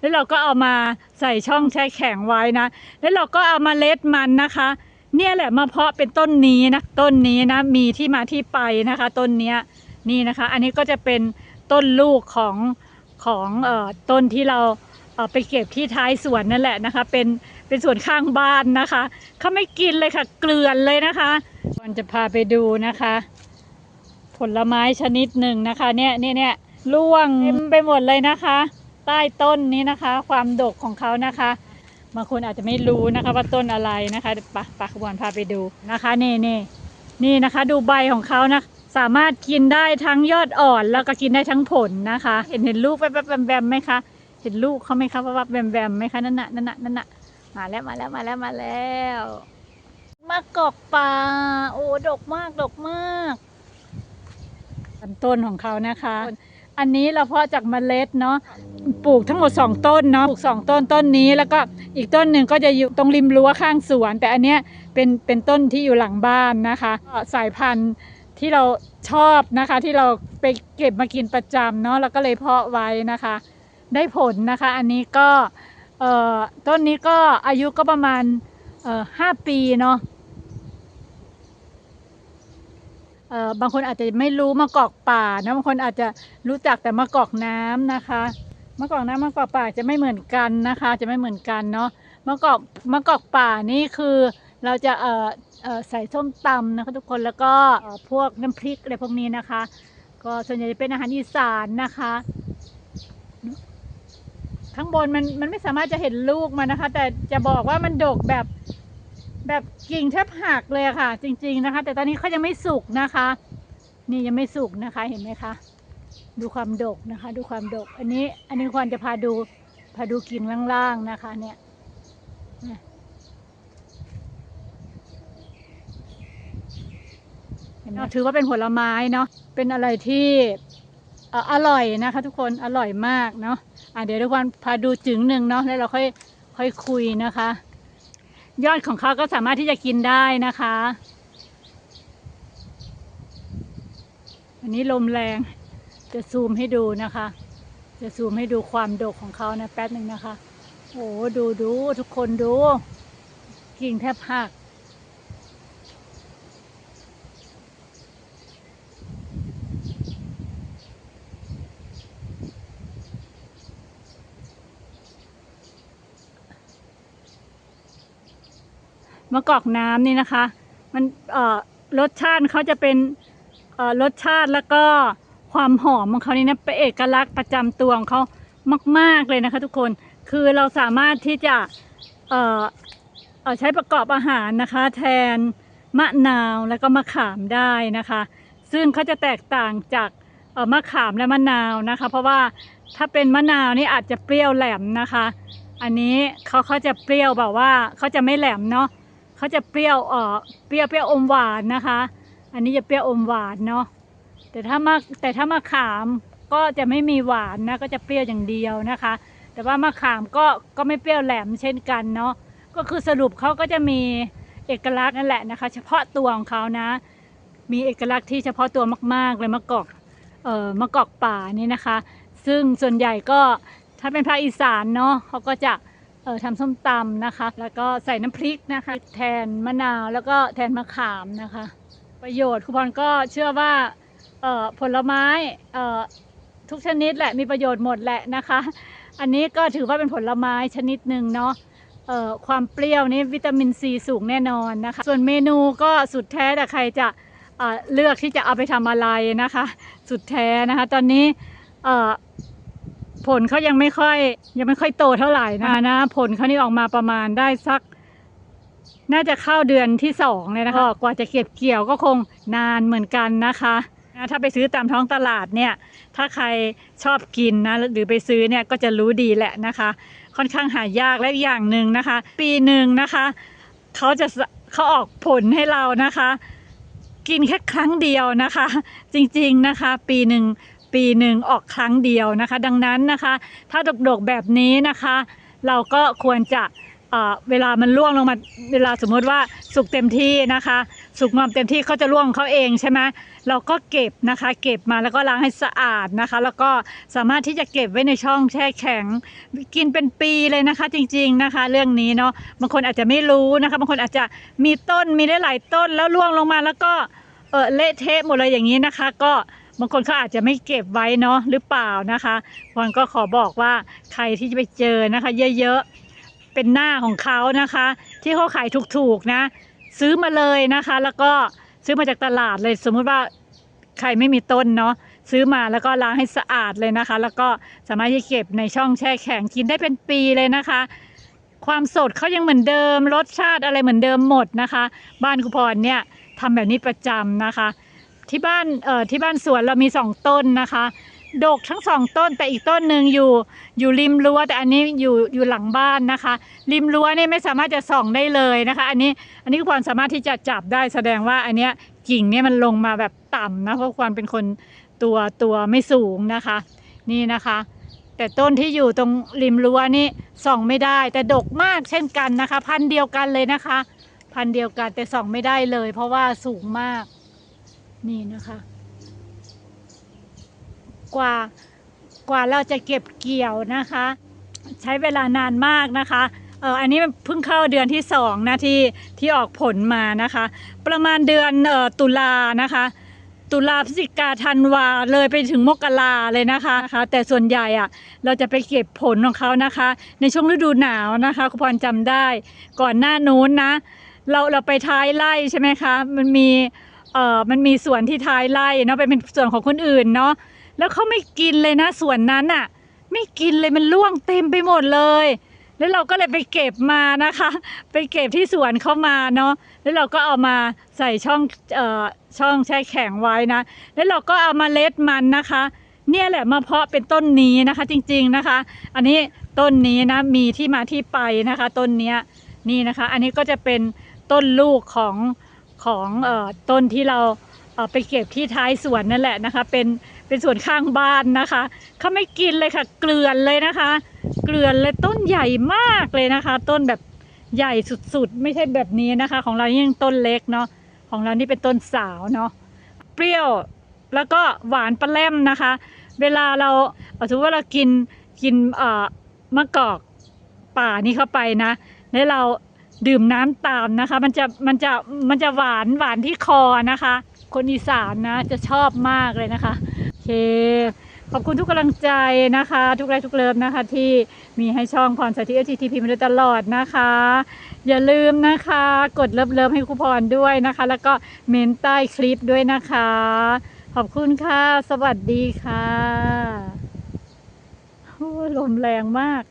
แล้วเราก็เอามาใส่ช่องแช่แข็งไว้นะ แล้วเราก็เอามาเล็ดมันนะคะ เนี่ยแหละมาเพาะเป็นต้นนี้นะต้นนี้นะมีที่มาที่ไปนะคะ ต้นเนี้ยนี่นะคะ อันนี้ก็จะเป็นต้นลูกของของเอ่อต้นที่เราเอ่อไปเก็บที่ท้ายสวนนั่นแหละนะคะ เป็นเป็นสวนข้างบ้านนะคะเขาไม่กินเลยค่ะ เกลือนเลยนะคะก่อนจะพาไปดูนะคะ ผลไม้ชนิดหนึ่งนะคะ เนี่ยเนี่ยเนี่ยร่วงเต็มไปหมดเลยนะคะ ใต้ต้นนี้นะคะ ความดกของเขานะคะบางคนอาจจะไม่รู้นะคะว่าต้นอะไรนะคะปะปะขบวนพาไปดูนะคะนี่นี่นี่นะคะ ดูใบของเขานะสามารถกินได้ทั้งยอดอ่อนแล้วก็กินได้ทั้งผลนะคะ เห็นเห็นลูกแวบๆแบมๆไหมคะเห็นลูกเขาไหมคะว่าแบมแบมๆไหมคะนั่นน่ะนั่นน่ะนั่นน่ะมาแล้วมาแล้วมาแล้วมาแล้วมะกอกป่าโอ้ดกมากดกมากต้นของเขานะคะ อันนี้เราเพาะจากเมล็ดเนาะปลูกทั้งหมด 2 ต้นเนาะปลูก 2 ต้นต้นนี้ แล้วก็อีกต้นหนึ่งก็จะอยู่ตรงริมรั้วข้างสวน แต่อันเนี้ยเป็นเป็นต้นที่อยู่หลังบ้านนะคะสายพันธุ์ที่เราชอบนะคะ ที่เราไปเก็บมากินประจำเนาะแล้วก็เลยเพาะไว้นะคะ ได้ผลนะคะ อันนี้ก็ต้นนี้ก็อายุก็ประมาณห้าปีเนาะ เอ่อ บางคนอาจจะไม่รู้มะกอกป่านะบางคนอาจจะรู้จักแต่มะกอกน้ำนะคะมะกอกน้ำมะกอกป่าจะไม่เหมือนกันนะคะ จะไม่เหมือนกันเนาะมะกอกมะกอกป่านี่คือเราจะเอ่อเออใส่ส้มตำนะคะทุกคนแล้วก็พวกน้ำพริกอะไรพวกนี้นะคะ ก็ส่วนใหญ่จะเป็นอาหารอีสานนะคะ ข้างบนมันมันไม่สามารถจะเห็นลูกมันนะคะ แต่จะบอกว่ามันดกแบบ แบบกิ่งแทบหักเลยค่ะ จริง ๆนะคะ แต่ตอนนี้เขายังไม่สุกนะคะ นี่ยังไม่สุกนะคะเห็นไหมคะดูความดกนะคะ ดูความดก อันนี้อันนี้ควรจะพาดูพาดูกิ่งล่างๆนะคะ เนี่ยเห็นไหมถือว่าเป็นผลไม้เนาะเป็นอะไรที่อร่อยนะคะ ทุกคนอร่อยมากเนาะอะเดี๋ยวทุกคนพาดูจึงหนึ่งเนาะแล้วเราค่อยค่อยคุยนะคะ ยอดของเขาก็สามารถที่จะกินได้นะคะอันนี้ลมแรงจะซูมให้ดูนะคะ จะซูมให้ดูความดกของเขานะแป๊บหนึ่งนะคะ โอ้ดูดูทุกคนดูกิ่งแทบหัก มะกอกน้ำนี่นะคะ มันเอ่อรสชาติเขาจะเป็นเอ่อรสชาติแล้วก็ความหอมของเขานี่นะเป็นเอกลักษณ์ประจำตัวของเขามาก ๆเลยนะคะ ทุกคนคือเราสามารถที่จะเอ่อเอ่อใช้ประกอบอาหารนะคะ แทนมะนาวแล้วก็มะขามได้นะคะ ซึ่งเขาจะแตกต่างจากเอ่อมะขามและมะนาวนะคะ เพราะว่าถ้าเป็นมะนาวนี่อาจจะเปรี้ยวแหลมนะคะ อันนี้เขาเขาจะเปรี้ยวแบบว่าเขาจะไม่แหลมเนาะ เขาจะเปรี้ยวเออเปรี้ยวเปรี้ยวอมหวานนะคะ อันนี้จะเปรี้ยวอมหวานเนาะแต่ถ้ามะแต่ถ้ามะขามก็จะไม่มีหวานนะก็จะเปรี้ยวอย่างเดียวนะคะ แต่ว่ามะขามก็ก็ไม่เปรี้ยวแหลมเช่นกันเนาะก็คือสรุปเขาก็จะมีเอกลักษณ์นั่นแหละนะคะ เฉพาะตัวของเขานะ มีเอกลักษณ์ที่เฉพาะตัวมาก ๆ เลยมะกอกเอ่อมะกอกป่านี่นะคะ ซึ่งส่วนใหญ่ก็ถ้าเป็นภาคอีสานเนาะเขาก็จะ ทำส้มตำนะคะ แล้วก็ใส่น้ำพริกนะคะ แทนมะนาวแล้วก็แทนมะขามนะคะ ประโยชน์ครูบอลก็เชื่อว่าเอ่อผลไม้เอ่อทุกชนิดแหละมีประโยชน์หมดแหละนะคะ อันนี้ก็ถือว่าเป็นผลไม้ชนิดหนึ่งเนาะเอ่อความเปรี้ยวนี่วิตามินซีสูงแน่นอนนะคะ ส่วนเมนูก็สุดแท้แต่ใครจะเเลือกที่จะเอาไปทำอะไรนะคะ สุดแท้นะคะ ตอนนี้เอ่อ ผลเขายังไม่ค่อย ยังไม่ค่อยโตเท่าไหร่นะนะ ผลเขานี่ออกมาประมาณได้สัก น่าจะเข้าเดือนที่สองเลยนะคะกว่าจะเก็บเกี่ยวก็คงนานเหมือนกันนะคะนะถ้าไปซื้อตามท้องตลาดเนี่ย ถ้าใครชอบกินนะหรือไปซื้อเนี่ยก็จะรู้ดีแหละนะคะ ค่อนข้างหายากและอีกอย่างหนึ่งนะคะ ปีหนึ่งนะคะเขาจะสเขาออกผลให้เรานะคะ กินแค่ครั้งเดียวนะคะ จริงๆนะคะ ปีหนึ่ง ปีหนึ่งออกครั้งเดียวนะคะ ดังนั้นนะคะ ถ้าดกๆแบบนี้นะคะ เราก็ควรจะเวลามันร่วงลงมาเวลาสมมติว่าสุกเต็มที่นะคะ สุกงอมเต็มที่เขาจะร่วงของเขาเองใช่ไหมเราก็เก็บนะคะ เก็บมาแล้วก็ล้างให้สะอาดนะคะ แล้วก็สามารถที่จะเก็บไว้ในช่องแช่แข็ง กินเป็นปีเลยนะคะ จริง ๆนะคะ เรื่องนี้เนาะบางคนอาจจะไม่รู้นะคะบางคนอาจจะมีต้นมีได้หลายต้นแล้วร่วงลงมาแล้วก็เออเละเทะหมดเลยอย่างนี้นะคะ ก็ บางคนเขาอาจจะไม่เก็บไว้เนาะหรือเปล่านะคะพรก็ขอบอกว่าใครที่จะไปเจอนะคะ เยอะๆเป็นหน้าของเขานะคะ ที่เขาขายถูกๆนะ ซื้อมาเลยนะคะ แล้วก็ซื้อมาจากตลาดเลยสมมุติว่าใครไม่มีต้นเนาะซื้อมาแล้วก็ล้างให้สะอาดเลยนะคะ แล้วก็สามารถที่เก็บในช่องแช่แข็งกินได้เป็นปีเลยนะคะ ความสดเขายังเหมือนเดิมรสชาติอะไรเหมือนเดิมหมดนะคะ บ้านครูพรเนี่ยทำแบบนี้ประจำนะคะ ที่บ้านเอ่อที่บ้านสวนเรามีสองต้นนะคะ ดกทั้งสองต้นแต่อีกต้นหนึ่งอยู่อยู่ริมรั้วแต่อันนี้อยู่อยู่หลังบ้านนะคะ ริมรั้วนี่ไม่สามารถจะส่องได้เลยนะคะ อันนี้อันนี้ควรสามารถที่จะจับได้แสดงว่าอันเนี้ยกิ่งเนี่ยมันลงมาแบบต่ำนะเพราะควรเป็นคนตัวตัวไม่สูงนะคะ นี่นะคะ แต่ต้นที่อยู่ตรงริมรั้วนี่ส่องไม่ได้แต่ดกมากเช่นกันนะคะ พันเดียวกันเลยนะคะ พันเดียวกันแต่ส่องไม่ได้เลย เพราะว่าสูงมาก นี่นะคะ กว่ากว่าเราจะเก็บเกี่ยวนะคะ ใช้เวลานานมากนะคะเอออันนี้เพิ่งเข้าเดือนที่สองนะที่ที่ออกผลมานะคะ ประมาณเดือนเอ่อตุลานะคะ ตุลาพฤศจิกาธันวาเลยไปถึงมกราเลยนะคะนะคะแต่ส่วนใหญ่อะเราจะไปเก็บผลของเขานะคะ ในช่วงฤดูหนาวนะคะคุณพรจำได้ ก่อนหน้านู้นนะ เราเราไปท้ายไร่ใช่ไหมคะ มันมี เออมันมีส่วนที่ท้ายไร่เนาะเป็นเป็นส่วนของคนอื่นเนาะแล้วเขาไม่กินเลยนะส่วนนั้นอะไม่กินเลยมันร่วงเต็มไปหมดเลย แล้วเราก็เลยไปเก็บมานะคะ ไปเก็บที่สวนเข้ามาเนาะแล้วเราก็เอามาใส่ช่องเอ่อช่องแช่แข็งไว้นะ แล้วเราก็เอามาเล็ดมันนะคะ เนี่ยแหละมาเพาะเป็นต้นนี้นะคะจริงๆนะคะ อันนี้ต้นนี้นะมีที่มาที่ไปนะคะ ต้นเนี้ยนี่นะคะ อันนี้ก็จะเป็นต้นลูกของ ของอต้นที่เราเไปเก็บที่ท้ายสวนนั่นแหละนะคะ เป็นเป็นสวนข้างบ้านนะคะเขาไม่กินเลยค่ะ เกลือนเลยนะคะ เกลือนเลยต้นใหญ่มากเลยนะคะ ต้นแบบใหญ่สุดๆ ไม่ใช่แบบนี้นะคะ ของเรายังต้นเล็กเนาะของเรานี่เป็นต้นสาวเนาะเปรี้ยวแล้วก็หวานปลาแรมนะคะ เวลาเราเอาถือว่าเรากินกินเอ่อมะกอกป่านี่เข้าไปนะแล้วเรา ดื่มน้ำตามนะคะ มันจะมันจะมันจะหวานหวานที่คอนะคะ คนอีสานนะจะชอบมากเลยนะคะโอเคขอบคุณทุกกำลังใจนะคะ ทุกไลค์ทุกเลิฟนะคะ ที่มีให้ช่องพรสาธิตเอทีทีพีมาโดยตลอดนะคะ อย่าลืมนะคะ กดเลิฟเลิฟให้ครูพรด้วยนะคะ แล้วก็เมนใต้คลิปด้วยนะคะ ขอบคุณค่ะ สวัสดีค่ะโอ้ลมแรงมาก